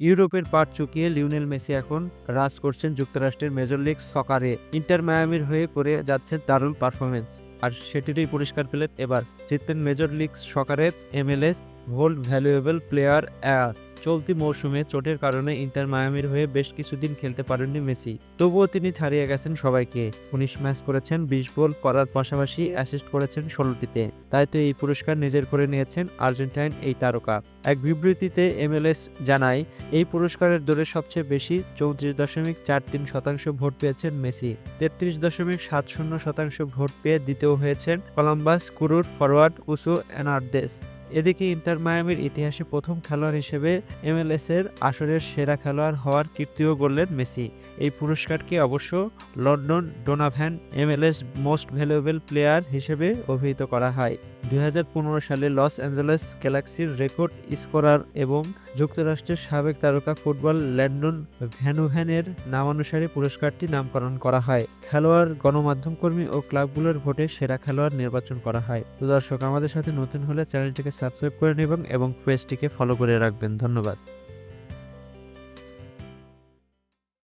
ইউরোপের পাট চুকিয়ে Lionel Messi এখন রাজ করছেন যুক্তরাষ্ট্রের মেজর লিগ সকারে। ইন্টার মায়ামির হয়ে করে যাচ্ছেন দারুণ পারফরমেন্স আর সেটিরই পুরস্কার পেলেন এবার। জিতলেন মেজর লিগ সকারের এমএলএস, ভোল্ড ভ্যালুয়েবল প্লেয়ার চলতি মৌসুমে চোটের কারণে ইন্টার মায়ামির হয়ে বেশ কিছুদিন খেলতে পারেননি মেসি। তবুও তিনি ছাড়িয়ে গেছেন সবাইকে। উনিশ ম্যাচ করেছেন, বিশ গোল করার পাশাপাশি অ্যাসিস্ট করেছেন ষোলোটিতে। তাই তো এই পুরস্কার নিজের করে নিয়েছেন আর্জেন্টাইন এই তারকা। এক বিবৃতিতে এমএলএস জানায়, এই পুরস্কারের দরে সবচেয়ে বেশি চৌত্রিশ দশমিক চার তিন শতাংশ ভোট পেয়েছেন মেসি। তেত্রিশ দশমিক সাত শূন্য শতাংশ ভোট পেয়ে দ্বিতীয় হয়েছেন কলম্বাস কুরুর ফরওয়ার্ড উসু এনার্দেস। এদিকে ইন্টার মায়ামির ইতিহাসে প্রথম খেলোয়াড় হিসেবে এমএলএস এর আসরের সেরা খেলোয়াড় হওয়ার কীর্তিও গড়লেন মেসি। এই পুরস্কারকে অবশ্য Landon Donovan MLS most valuable player হিসেবে অভিহিত করা হয়। দু হাজার পনেরো সালে লস অ্যাঞ্জেলেস গ্যালাক্সির রেকর্ড স্কোরার এবং যুক্তরাষ্ট্রের সাবেক তারকা ফুটবল ল্যান্ডন ভ্যানুভ্যানের নামানুসারে পুরস্কারটি নামকরণ করা হয়। খেলোয়াড়, গণমাধ্যম কর্মী ও ক্লাবগুলোর ভোটে সেরা খেলোয়াড় নির্বাচন করা হয়। তো দর্শক, আমাদের সাথে নতুন হলে চ্যানেলটিকে সাবস্ক্রাইব করে নেবেন এবং পেজটিকে ফলো করে রাখবেন। ধন্যবাদ।